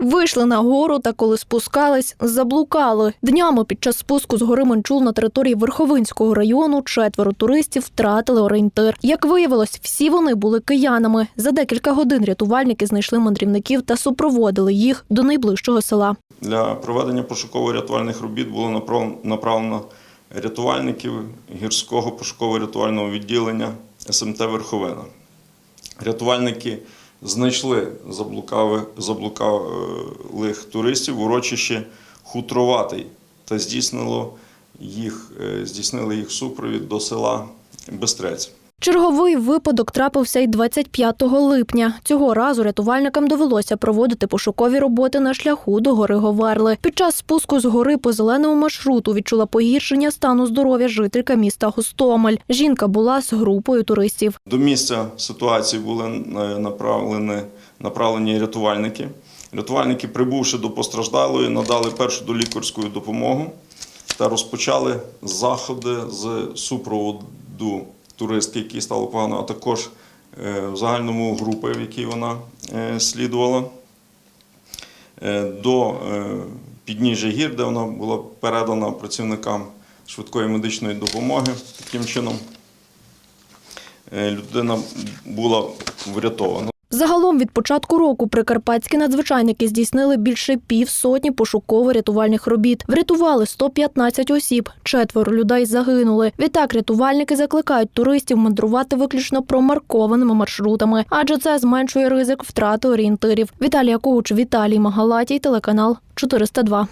Вийшли на гору та коли спускались, заблукали. Днями під час спуску з гори Манчул на території Верховинського району четверо туристів втратили орієнтир. Як виявилось, всі вони були киянами. За декілька годин рятувальники знайшли мандрівників та супроводили їх до найближчого села. Для проведення пошуково-рятувальних робіт було направлено рятувальників гірського пошуково-рятувального відділення СМТ Верховина. Рятувальники знайшли заблукалих туристів в урочищі Хутроватий та здійснило їх, е, здійснили їх супровід до села Бестрець. Черговий випадок трапився й 25 липня. Цього разу рятувальникам довелося проводити пошукові роботи на шляху до гори Говерли. Під час спуску з гори по зеленому маршруту відчула погіршення стану здоров'я жителька міста Гостомель. Жінка була з групою туристів. До місця ситуації були е, направлені, направлені рятувальники. Рятувальники, прибувши до постраждалої, надали першу долікарську допомогу та розпочали заходи з супроводу туристки, які стало погано, а також е, в загальному групи, в якій вона е, слідувала, е, до підніжжя гір, де вона була передана працівникам швидкої медичної допомоги. Таким чином людина була врятована. Загалом від початку року прикарпатські надзвичайники здійснили більше півсотні пошуково-рятувальних робіт. Врятували 115 осіб, четверо людей загинули. Відтак рятувальники закликають туристів мандрувати виключно промаркованими маршрутами, адже це зменшує ризик втрати орієнтирів. Віталія Когуч, Віталій Магалатій, телеканал 402.